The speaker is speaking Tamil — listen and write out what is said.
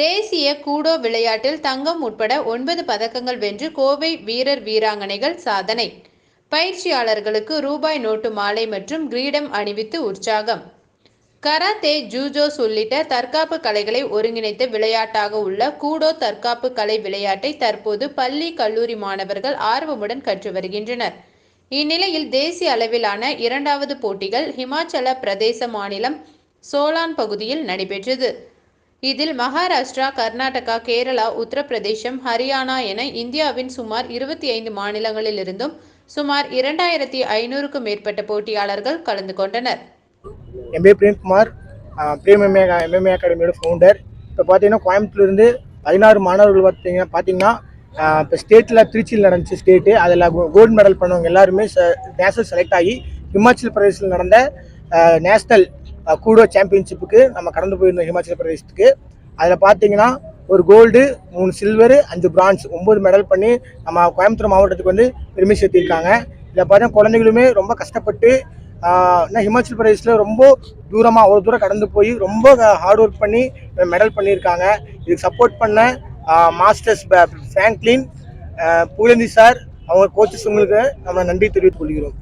தேசிய கூடோ விளையாட்டில் தங்கம் உட்பட ஒன்பது பதக்கங்கள் வென்று கோவை வீரர் வீராங்கனைகள் சாதனை. பயிற்சியாளர்களுக்கு ரூபாய் நோட்டு மாலை மற்றும் கிரீடம் அணிவித்து உற்சாகம். கராத்தே ஜூஜோஸ் உள்ளிட்ட தற்காப்பு கலைகளை ஒருங்கிணைத்த விளையாட்டாக உள்ள கூடோ தற்காப்பு கலை விளையாட்டை தற்போது பள்ளி கல்லூரி மாணவர்கள் ஆர்வமுடன் கற்று வருகின்றனர். இந்நிலையில் தேசிய அளவிலான இரண்டாவது போட்டிகள் ஹிமாச்சல பிரதேச மாநிலம் சோலான் பகுதியில் நடைபெற்றது. இதில் மகாராஷ்டிரா கர்நாடகா கேரளா உத்தரப்பிரதேசம் ஹரியானா என இந்தியாவின் சுமார் இருபத்தி ஐந்து மாநிலங்களிலிருந்தும் சுமார் இரண்டாயிரத்தி ஐநூறுக்கும் மேற்பட்ட போட்டியாளர்கள் கலந்து கொண்டனர். என் பேர் பிரேம்குமார். ஆஹ் எம்எம்ஏ அகாடமியோட ஃபவுண்டர் இப்போ பார்த்தீங்கன்னா கோயம்புத்தூர்லேருந்து பதினாறு மாணவர்கள் பார்த்தீங்கன்னா பார்த்தீங்கன்னா இப்போ ஸ்டேட்டில் திருச்சியில் நடந்துச்சு ஸ்டேட்டு அதில் கோல்டு மெடல் பண்ணவங்க எல்லாருமே நேஷனல் செலக்ட் ஆகி ஹிமாச்சல் பிரதேசத்தில் நடந்த நேஷ்னல் கூடோ சாம்பியன்ஷிப்புக்கு நம்ம கடந்து போயிருந்தோம் ஹிமாச்சல பிரதேசத்துக்கு அதில் பார்த்தீங்கன்னா ஒரு கோல்டு மூணு சில்வரு அஞ்சு பிரான்ஸ் ஒம்பது மெடல் பண்ணி நம்ம கோயம்புத்தூர் மாவட்டத்துக்கு வந்து பெருமை சேர்த்திருக்காங்க இதில் பார்த்தீங்கன்னா குழந்தைகளுமே ரொம்ப கஷ்டப்பட்டு ஆனால் ஹிமாச்சல் பிரதேசில் ரொம்ப தூரமாக அவ்வளோ தூரம் கடந்து போய் ரொம்ப ஹார்ட் ஒர்க் பண்ணி மெடல் பண்ணியிருக்காங்க. இதுக்கு சப்போர்ட் பண்ண மாஸ்டர்ஸ் ஃப்ராங்க்லின் புகழந்தி சார் அவங்க கோச்சஸ் உங்களுக்கு நம்ம நன்றி தெரிவித்துக் கொள்கிறோம்.